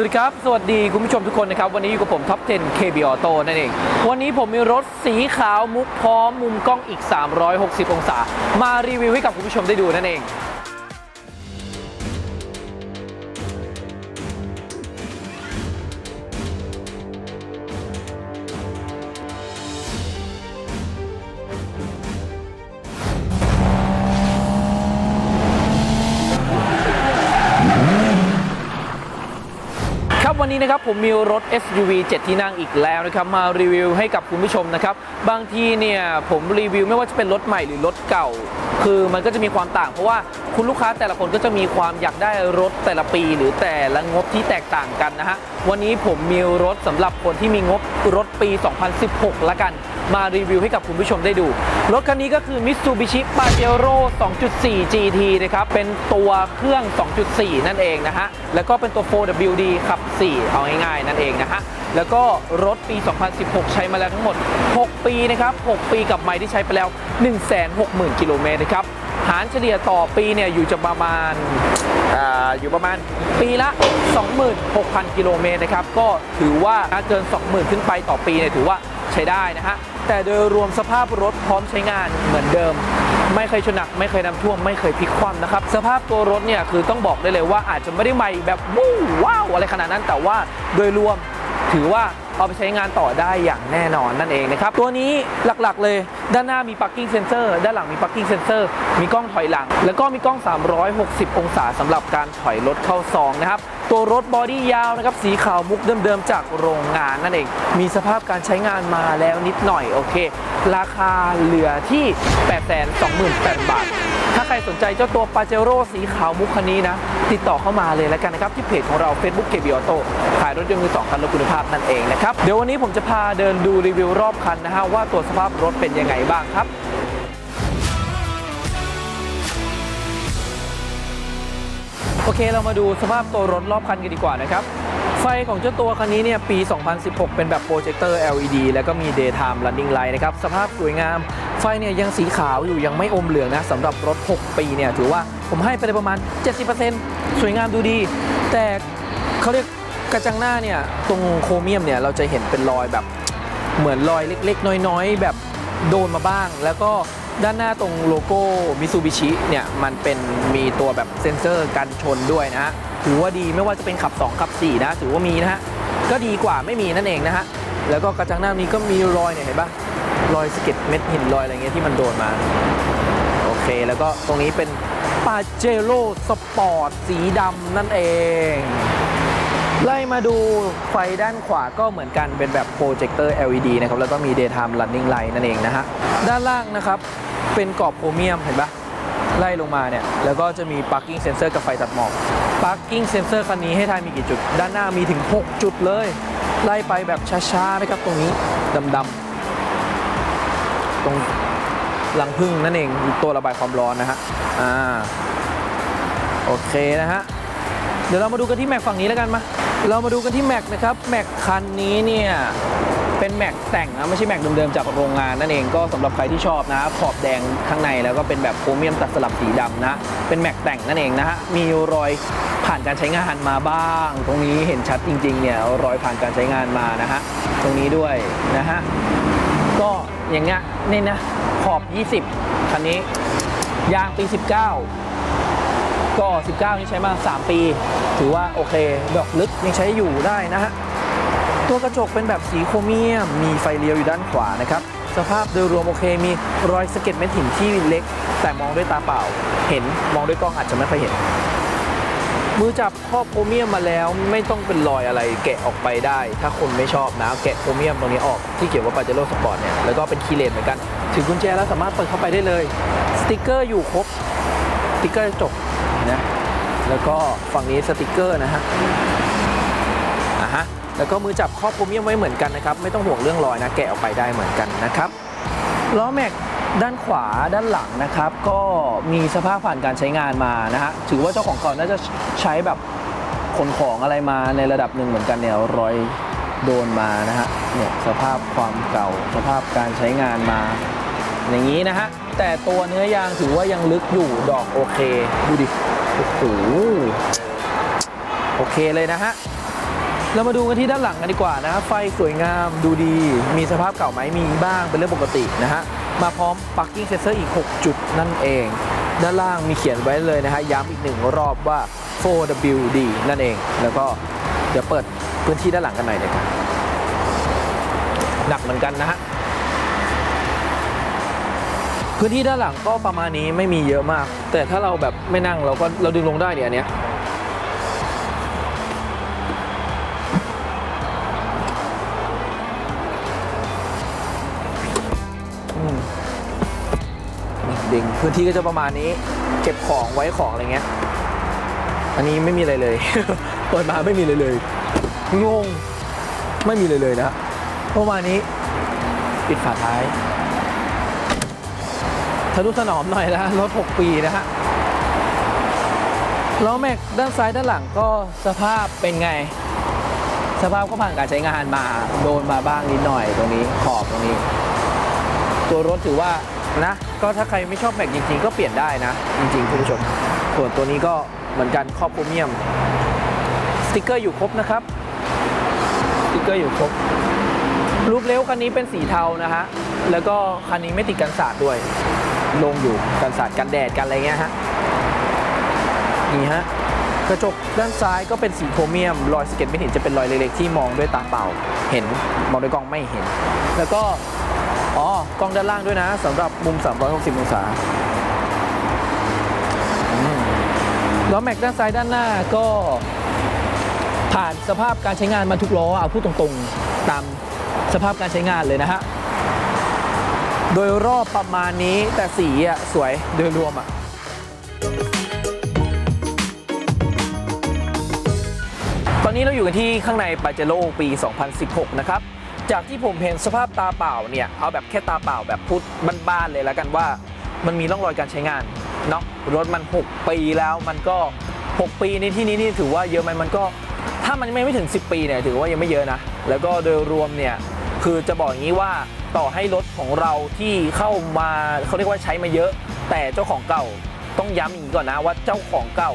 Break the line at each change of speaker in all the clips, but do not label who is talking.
สวัสดีครับ สวัสดีคุณผู้ชมทุกคนนะครับ วันนี้อยู่กับผมท็อป 10 KB Auto นั่นเอง วันนี้ผมมีรถสีขาวมุกพร้อมมุมกล้องอีก 360 องศา มารีวิวให้กับคุณผู้ชมได้ดูนั่นเอง วันนี้นะครับผมมีรถ SUV 7 ที่นั่งอีกแล้วนะครับมารีวิวให้กับคุณผู้ชมนะครับบางทีเนี่ยผมรีวิวไม่ว่าจะเป็นรถใหม่หรือรถเก่า คือมันก็จะมีความต่างเพราะว่าคุณลูกค้าแต่ละคนก็จะมีความอยากได้รถแต่ละปี หรือแต่ละงบที่แตกต่างกันนะฮะวันนี้ผมมีรถสำหรับคนที่มีงบรถปี 2016 ละกัน มารีวิวให้กับคุณผู้ชมได้ดู รถคันนี้ก็คือ Mitsubishi Pajero 2.4 GT นะครับ เป็นตัวเครื่อง 2.4 นั่นเองนะฮะ แล้วก็เป็นตัว 4WD ขับ 4 เอาง่ายๆ นั่นเองนะฮะ แล้วก็รถปี 2016 ใช้มาแล้วทั้งหมด 6 ปีนะครับ 6 ปีกับไมล์ที่ใช้ไปแล้ว 160,000 กิโลเมตรนะครับหารเฉลี่ยต่อปีเนี่ยอยู่จะประมาณอ่าอยู่ประมาณปีละ 26,000 กิโลเมตรนะครับ ก็ถือว่าเกิน 20,000 ขึ้นไปต่อปีเนี่ยถือว่าใช้ได้นะฮะ แต่โดยรวมสภาพรถพร้อมใช้งานเหมือนเดิม ไม่เคยชนหนัก ไม่เคยน้ำท่วม ไม่เคยพลิกคว่ำนะครับ สภาพตัวรถเนี่ยคือต้องบอกได้เลยว่าอาจจะไม่ได้ใหม่แบบวู้ว้าวอะไรขนาดนั้น แต่ว่าโดยรวมถือว่าเอาไปใช้งานต่อได้อย่างแน่นอนนั่นเองนะครับ ตัวนี้หลักๆเลยด้านหน้ามี parking sensor ด้านหลังมี parking sensor มีกล้องถอยหลัง แล้วก็มีกล้อง 360 องศาสำหรับการถอยรถเข้าซองนะครับ ตัวรถบอดี้ยาวนะครับสีขาวมุกเดิมๆจากโรงงานนั่นเอง มีสภาพการใช้งานมาแล้วนิดหน่อยโอเค ราคาเหลือที่ 828,000 บาท ถ้าใครสนใจเจ้าตัวปาเจโร่สีขาวมุกคันนี้นะ ติดต่อเข้ามาเลยแล้วกันนะครับ ที่เพจของเรา Facebook KB Auto ขายรถยนต์มือสองคันรถคุณภาพนั่นเองนะครับ เดี๋ยววันนี้ผมจะพาเดินดูรีวิวรอบคันนะฮะว่าตัวสภาพรถเป็นยังไงบ้างครับ โอเคเรามาดูสภาพตัวรถรอบคันกันดีกว่านะครับ ไฟของเจ้าตัวคันนี้เนี่ยปี 2016 เป็นแบบโปรเจคเตอร์ LED แล้วก็มี daytime running light นะครับ สภาพสวยงาม ไฟเนี่ยยังสีขาวอยู่ยังไม่อมเหลืองนะสำหรับรถ 6 ปีเนี่ยถือว่าผมให้ไปเลยประมาณ 70%สวยงามดูดี แต่เขาเรียกกระจังหน้าเนี่ยตรงโครเมียมเนี่ยเราจะเห็นเป็นรอยแบบเหมือนรอยเล็ก ๆ น้อย ๆ แบบโดนมาบ้าง แล้วก็ ด้านหน้าตรงโลโก้มิซูบิชิเนี่ยมันเป็นมีตัวแบบเซ็นเซอร์กันชนด้วยนะฮะถือว่าดีไม่ว่าจะเป็นขับ 2 ขับ 4 นะ ถือว่ามีนะฮะก็ดีกว่าไม่มีนั่นเองนะฮะแล้วก็กระจังหน้านี้ก็มีรอยเนี่ยเห็นปะรอยสะเก็ดเม็ดหินรอยอะไรเงี้ยที่มันโดนมา โอเค แล้วก็ตรงนี้เป็นปาเจโร่สปอร์ตสีดำนั่นเอง ไล่มาดูไฟด้านขวาก็เหมือนกันเป็นแบบโปรเจคเตอร์ LED นะครับ แล้วก็มี daytime running light นั่นเองนะฮะ ด้านล่างนะครับ เป็นกรอบโครเมียมเห็นปะไล่ลงมาเนี่ย แล้วก็จะมี parking sensor กับไฟตัดหมอก parking sensor คันนี้ให้ทายมีกี่จุด ด้านหน้ามีถึง 6 จุดเลย ไล่ไปแบบช้าๆนะครับตรงนี้ดำๆตรงรังพึ่งนั่นเองตัวระบายความร้อนนะฮะอ่าโอเคนะฮะเดี๋ยวเรามาดูกันที่แม็กฝั่งนี้แล้วกันมา เรามาดูกันที่แม็กนะครับแม็กคันนี้เนี่ย เป็นแม็กแต่งนะไม่ใช่แม็กเดิมๆจากโรงงานนั่นเองก็สำหรับใครที่ชอบนะขอบแดงข้างในแล้วก็เป็นแบบโครเมียมตัดสลับสีดำนะ เป็นแม็กแต่งนั่นเองนะฮะมีรอยผ่านการใช้งานมาบ้าง ตรงนี้เห็นชัดจริงๆเนี่ยรอยผ่านการใช้งานมานะฮะตรงนี้ด้วยนะฮะก็อย่างเงี้ยนี่นะขอบ 20 คันนี้ยางปี 19 ก็ 19 นี่ใช้มา 3 ปี ถือว่าโอเค ดอกลึกยังใช้อยู่ได้นะฮะ ตัวกระจกเป็นแบบสีโครเมียม มีไฟเลี้ยวอยู่ด้านขวานะครับ สภาพโดยรวมโอเค มีรอยสะเก็ดเม็ดหินที่เล็ก แต่มองด้วยตาเปล่า เห็นมองด้วยกล้องอาจจะไม่ค่อยเห็น มือจับครอบโครเมียมมาแล้วไม่ต้องเป็นรอยอะไรแกะออกไปได้ ถ้าคนไม่ชอบนะแกะโครเมียมตรงนี้ออกที่เขียนว่าปาเจโร่สปอร์ตเนี่ยแล้วก็เป็นคีย์เลนเหมือนกันถือกุญแจแล้วสามารถเปิดเข้าไปได้เลย สติกเกอร์อยู่ครบสติกเกอร์จบนะแล้วก็ฝั่งนี้สติกเกอร์นะฮะอะฮะ แล้วก็มือจับครอบโครเมียมไว้เหมือนกันนะครับ ไม่ต้องห่วงเรื่องรอยนะ แกะออกไปได้เหมือนกันนะครับล้อแม็กด้านขวาด้านหลังนะครับ ก็มีสภาพผ่านการใช้งานมานะฮะถือว่าเจ้าของเก่าน่าจะใช้แบบขนของอะไรมาในระดับหนึ่งเหมือนกันเนี่ยรอยโดนมานะฮะเนี่ยสภาพความเก่า สภาพการใช้งานมา อย่างนี้นะฮะแต่ตัวเนื้อยางถือว่ายังลึกอยู่ดอกโอเค ดูดิโอ้โหโอเคเลยนะฮะ เรามาดูกันที่ด้านหลังกันดีกว่านะไฟสวยงามดูดี มีสภาพเก่าไหมมีบ้างเป็นเรื่องปกตินะฮะ มาพร้อม parking sensor อีก 6 จุดนั่นเอง ด้านล่างมีเขียนไว้เลยนะฮะ ย้ำอีกหนึ่งรอบว่า 4WD นั่นเอง แล้วก็เดี๋ยวเปิดพื้นที่ด้านหลังกันหน่อยเลยครับหนักเหมือนกันนะฮะพื้นที่ด้านหลังก็ประมาณนี้ไม่มีเยอะมาก แต่ถ้าเราแบบไม่นั่งเราก็เราดึงลงได้เนี่ยอันเนี้ย ดิงพื้นที่ก็จะประมาณนี้ เก็บของไว้ของอะไรเงี้ย อันนี้ไม่มีอะไรเลย เปิดมาไม่มีเลยเลย งง ไม่มีเลยเลยนะประมาณนี้ ปิดฝาท้ายทะนุถนอมหน่อยนะรถ 6 ปีนะฮะล้อแม็กด้านซ้ายด้านหลังก็สภาพเป็นไง สภาพก็ผ่านการใช้งานมา โดนมาบ้างนิดหน่อยตรงนี้ขอบตรงนี้ ตัวรถถือว่า นะก็ถ้าใครไม่ชอบแม็กจริง ๆ ก็เปลี่ยนได้นะ จริงๆคุณผู้ชม ส่วนตัวนี้ก็เหมือนกันครอบโครเมียมสติกเกอร์อยู่ครบนะครับสติกเกอร์อยู่ครบรูปเลี้ยวคันนี้เป็นสีเทานะฮะแล้วก็คันนี้ไม่ติดกันสาดด้วย ลงอยู่กันสาดกันแดดกันอะไรเงี้ยฮะนี่ฮะกระจกด้านซ้ายก็เป็นสีโครเมียม รอยสเก็ตไม่เห็นจะเป็นรอยเล็กๆที่มองด้วยตาเปล่า เห็นมองด้วยกล้องไม่เห็น แล้วก็ อ๋อกล้องด้านล่างด้วยนะสำหรับมุม 360 องศาล้อแม็กด้านซ้ายด้านหน้าก็ผ่านสภาพการใช้งานมาทุกล้อเอาพูดตรงๆ ตามสภาพการใช้งานเลยนะฮะ โดยรอบประมาณนี้แต่สีอะ สวยโดยรวมอะตอนนี้เราอยู่กันที่ข้างในปาเจโร่ปี 2016 นะครับ จากที่ผมเห็นสภาพตาเปล่าเนี่ย เอาแบบแค่ตาเปล่าแบบพูดบ้านๆเลยแล้วกันว่า มันมีร่องรอยการใช้งานเนาะรถมัน 6 ปีแล้วมันก็ 6 ปีในที่นี้นี่ถือว่าเยอะไหมมันก็ถ้ามันไม่ไม่ถึง 10 ปีเนี่ยถือว่ายังไม่เยอะนะ แล้วก็โดยรวมเนี่ยคือจะบอกอย่างนี้ว่าต่อให้รถของเราที่เข้ามาเขาเรียกว่าใช้มาเยอะ แต่เจ้าของเก่าต้องย้ำอย่างนี้ก่อนนะว่าเจ้าของเก่า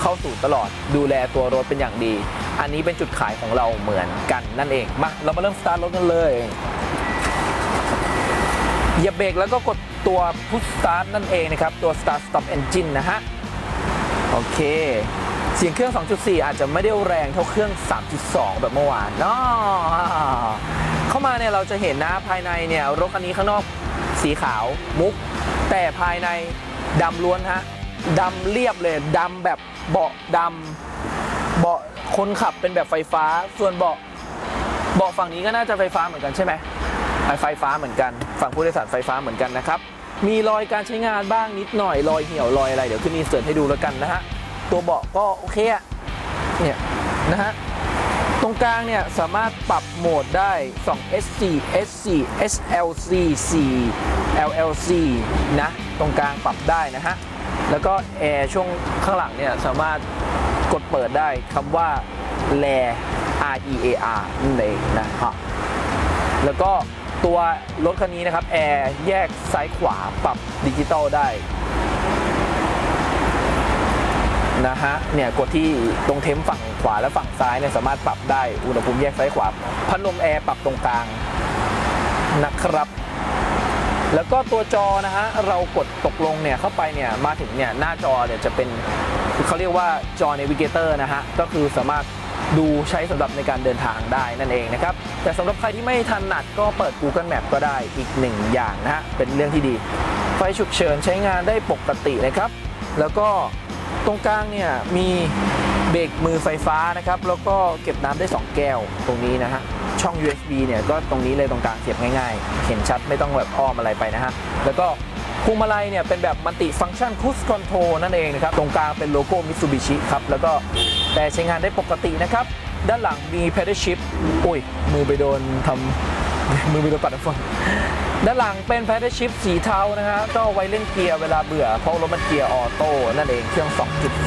เข้าสู่ตลอดดูแลตัวรถเป็นอย่างดี อันนี้เป็นจุดขายของเราเหมือนกันนั่นเอง มา เรามาเริ่มสตาร์ทรถกันเลยเหยียบเบรกแล้วก็กดตัวพุชสตาร์ทนั่นเองนะครับ ตัว Start Stop Engine นะฮะ โอเค เสียงเครื่อง 2.4 อาจจะไม่ได้แรงเท่าเครื่อง 3.2 แบบเมื่อวานเนาะเข้ามาเนี่ยเราจะเห็นนะภายในเนี่ยรถคันนี้ข้างนอกสีขาวมุก แต่ภายในดำล้วนฮะดำเรียบเลยดำแบบเบาะดำ เบาะคนขับเป็นแบบไฟฟ้า ส่วนเบาะเบาะฝั่งนี้ก็น่าจะไฟฟ้าเหมือนกันใช่ไหมไฟฟ้าเหมือนกัน ฝั่งผู้โดยสารไฟฟ้าเหมือนกันนะครับ มีรอยการใช้งานบ้างนิดหน่อย รอยเหี่ยวรอยอะไรเดี๋ยวขึ้นอินเสิร์ตให้ดูแล้วกันนะฮะ ตัวเบาะก็โอเคอะเนี่ยนะฮะ ตรงกลางเนี่ยสามารถปรับโหมดได้ 2 SC SC SLC 4 LLC นะ ตรงกลางปรับได้นะฮะ แล้วก็แอร์ช่วงข้างหลังเนี่ยสามารถกดเปิดได้คำว่า r e R E A R นั่นเองนะฮะแล้วก็ตัวรถคันนี้นะครับแอร์แยกซ้ายขวาปรับดิจิตอลได้นะฮะเนี่ยกดที่ตรงเทมฝั่งขวาและฝั่งซ้ายเนี่ยสามารถปรับได้อุณหภูมิแยกซ้ายขวาพัดลมแอร์ปรับตรงกลางนะครับ แล้วก็ตัวจอนะฮะเรากดตกลงเนี่ยเข้าไปเนี่ยมาถึงเนี่ยหน้าจอเนี่ยจะเป็นเขาเรียกว่าจอ Navigator นะฮะก็คือสามารถดูใช้สำหรับในการเดินทางได้นั่นเองนะครับ แต่สำหรับใครที่ไม่ถนัดก็เปิด Google Map ก็ได้อีกหนึ่งอย่างนะฮะเป็นเรื่องที่ดี ไฟฉุกเฉินใช้งานได้ปกตินะครับ แล้วก็ตรงกลางเนี่ยมีเบรกมือไฟฟ้านะครับ แล้วก็เก็บน้ำได้ 2 แก้วตรงนี้นะฮะ ช่อง USB เนี่ยก็ตรงนี้เลยตรงกลางเสียบง่ายๆ เห็นชัดไม่ต้องแบบอ้อมอะไรไปนะฮะ แล้วก็พวงมาลัยเนี่ยเป็นแบบมัลติฟังก์ชันคูสคอนโทรนั่นเองนะครับ ตรงกลางเป็นโลโก้มิตซูบิชิครับ แล้วก็แต่ใช้งานได้ปกตินะครับ ด้านหลังมี pedal shift อุ้ย มือไปโดนทำมือไปโดนปัดน้ำฝน ด้านหลังเป็น pedal shift สีเทานะฮะก็ไว้เล่นเกียร์เวลาเบื่อเพราะรถมันเกียร์ออโต้นั่นเองเครื่อง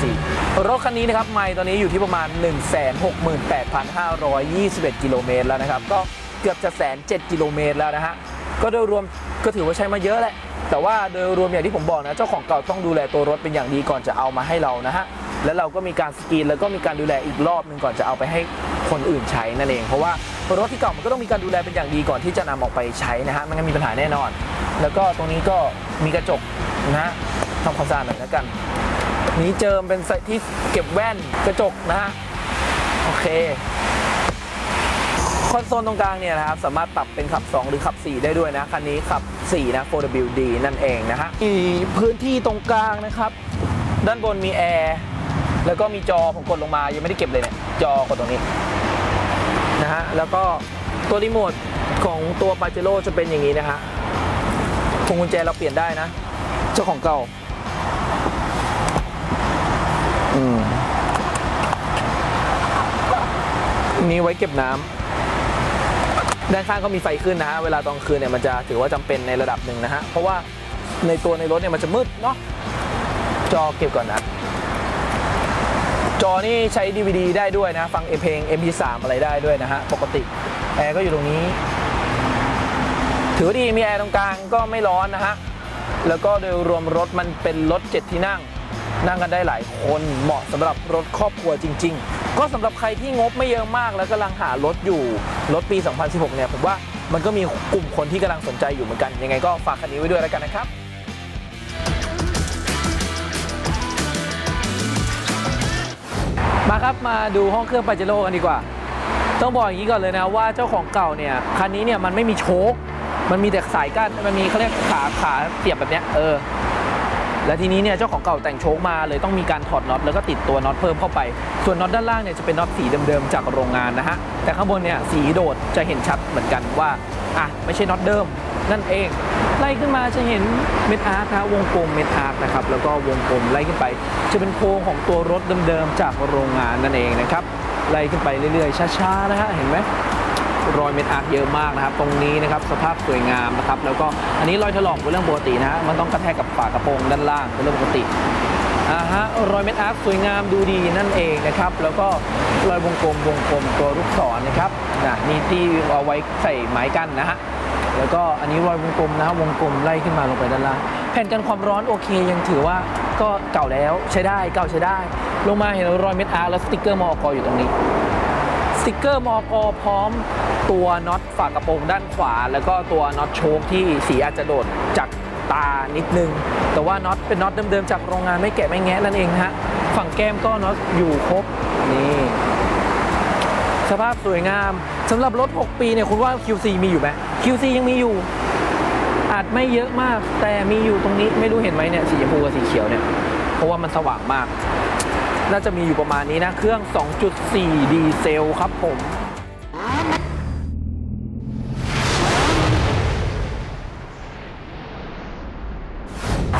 2.4 รถคันนี้นะครับไมล์ตอนนี้อยู่ที่ประมาณ 168,521 กิโลเมตรแล้วนะครับ ก็เกือบจะแสน7กิโลเมตรแล้วนะฮะ ก็โดยรวมก็ถือว่าใช้มาเยอะแหละ แต่ว่าโดยรวมอย่างที่ผมบอกนะ เจ้าของเก่าต้องดูแลตัวรถเป็นอย่างดีก่อนจะเอามาให้เรานะฮะ แล้วเราก็มีการสกรีนแล้วก็มีการดูแลอีกรอบหนึ่งก่อนจะเอาไปให้ คนอื่นใช้นั่นเอง เพราะว่ารถที่เก่ามันก็ต้องมีการดูแลเป็นอย่างดีก่อนที่จะนำออกไปใช้นะฮะไม่งั้นมีปัญหาแน่นอน แล้วก็ตรงนี้ก็มีกระจกนะฮะทำความสะอาดหน่อยแล้วกันนี้เจิมเป็นที่เก็บแว่นกระจกนะฮะโอเคคอนโซลตรงกลางเนี่ยนะครับสามารถปรับเป็นขับ 2 หรือขับ 4 ได้ด้วยนะ คันนี้ขับ 4 นะ 4WD นั่นเองนะฮะมีพื้นที่ตรงกลางนะครับ ด้านบนมีแอร์ แล้วก็มีจอผมกดลงมายังไม่ได้เก็บเลยเนี่ย จอกดตรงนี้ นะฮะ แล้วก็ตัวรีโมทของตัวปาเจโร่จะเป็นอย่างนี้นะฮะพวงกุญแจเราเปลี่ยนได้นะ เจ้าของเก่า อืมนี่ไว้เก็บน้ำด้านข้างก็มีไฟขึ้นนะฮะ เวลาตอนคืนเนี่ยมันจะถือว่าจำเป็นในระดับหนึ่งนะฮะ เพราะว่าในตัวในรถเนี่ยมันจะมืดเนาะ จอเก็บก่อนนะ จอนี่ใช้ DVD ได้ด้วยนะ ฟังเพลง MP3 อะไรได้ด้วยนะฮะ ปกติ แอร์ก็อยู่ตรงนี้ ถือดีมีแอร์ตรงกลางก็ไม่ร้อนนะฮะ แล้วก็โดยรวมรถมันเป็นรถ 7 ที่นั่ง นั่งกันได้หลายคนเหมาะสำหรับรถครอบครัวจริง ๆ ก็สำหรับใครที่งบไม่เยอะมากแล้วกำลังหารถอยู่ รถปี 2016 เนี่ยผมว่ามันก็มีกลุ่มคนที่กำลังสนใจอยู่เหมือนกัน ยังไงก็ฝากคันนี้ไว้ด้วยแล้วกันนะครับ มาครับมาดูห้องเครื่องปาเจโร่กันดีกว่า ต้องบอกอย่างนี้ก่อนเลยนะว่าเจ้าของเก่าเนี่ยคันนี้เนี่ยมันไม่มีโชคมันมีแต่สายกั้นมันมีเขาเรียกขาขาเสียบแบบเนี้ยเออและทีนี้เนี่ยเจ้าของเก่าแต่งโชคมาเลยต้องมีการถอดน็อตแล้วก็ติดตัวน็อตเพิ่มเข้าไป ส่วนน็อตด้านล่างเนี่ยจะเป็นน็อตสีเดิมๆจากโรงงานนะฮะแต่ข้างบนเนี่ยสีโดดจะเห็นชัดเหมือนกันว่าอะไม่ใช่น็อตเดิมนั่นเอง ล่ขึ้นมาจะเห็นเม็ดอาร์คนะวงกลมเม็ดอาร์นะครับแล้วก็วงกลมไล่ขึ้นไป จะเป็นโครงของตัวรถเดิมๆจากโรงงานนั่นเองนะครับไล่ขึ้นไปเรื่อยๆช้าๆนะฮะเห็นไหมรอยเม็ดอาร์เยอะมากนะครับ ตรงนี้นะครับสภาพสวยงามนะครับ แล้วก็อันนี้รอยถลอกเป็นเรื่องปกตินะฮะมันต้องกระแทกกับฝากระโปรงด้านล่างเป็นเรื่องปกติ อ่าฮะรอยเม็ดอาร์คสวยงามดูดีนั่นเองนะครับ แล้วก็รอยวงกลมวงกลมตัวลูกศรนะครับนะนี่ที่เอาไว้ใส่ไม้กั้นนะฮะแล้วก็อันนี้รอยวงกลมนะฮะวงกลมไล่ขึ้นมาลงไปด้านล่างแผ่นกันความร้อนโอเคยังถือว่าก็เก่าแล้วใช้ได้เก่าใช้ได้ ลงมาเห็นรอยเม็ดอาร์คแล้วสติกเกอร์มอกอยู่ตรงนี้ สติกเกอร์มอกพร้อมตัวน็อตฝากระโปรงด้านขวา แล้วก็ตัวน็อตโชคที่สีอาจจะโดดจาก ตานิดนึง แต่ว่าน็อตเป็นน็อตเดิมๆจากโรงงานไม่แกะไม่แงะนั่นเองนะฮะฝั่งแก้มก็น็อตอยู่ครบนี่สภาพสวยงามสำหรับรถ 6 ปีเนี่ยคุณว่า QC มีอยู่ไหม QC ยังมีอยู่ อาจไม่เยอะมาก แต่มีอยู่ตรงนี้ไม่รู้เห็นไหมเนี่ยสีชมพูกับสีเขียวเนี่ย เพราะว่ามันสว่างมาก น่าจะมีอยู่ประมาณนี้นะ เครื่อง 2.4 ดีเซลครับผม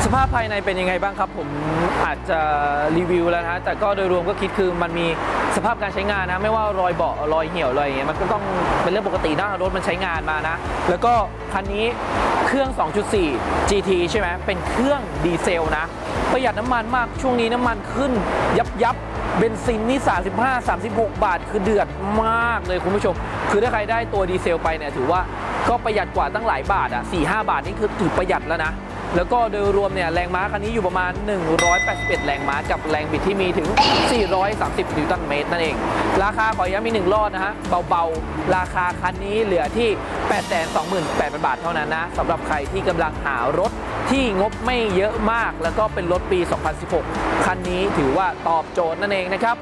สภาพภายในเป็นยังไงบ้างครับ ผมอาจจะรีวิวแล้วนะแต่ก็โดยรวมก็คิดคือมันมีสภาพการใช้งานนะ ไม่ว่ารอยเบาะรอยเหี่ยวรอยอย่างเงี้ยมันก็ต้องเป็นเรื่องปกตินะรถมันใช้งานมานะ แล้วก็คันนี้เครื่อง 2.4 GT ใช่ไหมเป็นเครื่องดีเซลนะ ประหยัดน้ำมันมากช่วงนี้น้ำมันขึ้นยับยับเบนซินนี่ 35 36 บาท คือเดือดมากเลยคุณผู้ชม คือถ้าใครได้ตัวดีเซลไปเนี่ยถือว่าก็ประหยัดกว่าตั้งหลายบาทอะ4-5 บาทนี่คือถือประหยัดแล้วนะ แล้วก็โดยรวมเนี่ยแรงม้าคันนี้อยู่ประมาณ 181 แรงม้ากับแรงบิดที่มีถึง 430 นิวตันเมตรนั่นเอง ราคาขอย้ำมีหนึ่งรอดนะฮะ เบาๆ ราคาคันนี้เหลือที่ 828,000 บาทเท่านั้นนะสำหรับใครที่กำลังหารถที่งบไม่เยอะมาก แล้วก็เป็นรถปี 2016 คันนี้ถือว่าตอบโจทย์นั่นเองนะครับ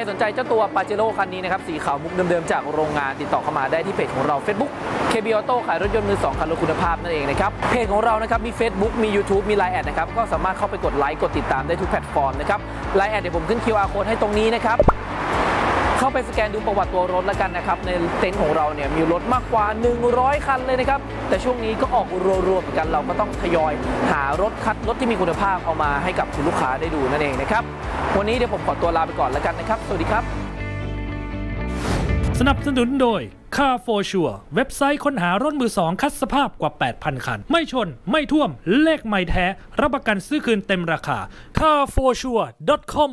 รสนใจเจ้าตัวปาเจโร่คันนี้นะครับสีขาวมุกเดิมๆจากโรงงานติดต่อเข้ามาได้ที่เพจของเรา Facebook KB Auto ขายรถยนต์มือ2คันรถคุณภาพนั่นเองนะครับเพจของเรานะครับมี Facebook มี YouTube มี Line แอดนะครับก็สามารถเข้าไปกดไลค์กดติดตามได้ทุกแพลตฟอร์มนะครับไลน์แอดเดี๋ยวผมขึ้น QR code ให้ตรงนี้นะครับ เข้าไปสแกนดูประวัติตัวรถแล้วกันนะครับ ในเต็นท์ของเราเนี่ยมีรถมากกว่า 100 คันเลยนะครับ แต่ช่วงนี้ก็ออกรัวๆเหมือนกันเราก็ต้องทยอย หารถคัดรถที่มีคุณภาพเอามาให้กับคุณลูกค้าได้ดูนั่นเองนะครับ วันนี้เดี๋ยวผมขอตัวลาไปก่อนแล้วกันนะครับ สวัสดีครับ
สนับสนุนโดย Car for Sure เว็บไซต์ค้นหารถมือสองคัดสภาพกว่า 8,000 คัน ไม่ชน ไม่ท่วม เลขไม่แท้ รับประกันซื้อคืนเต็มราคา carforsure.com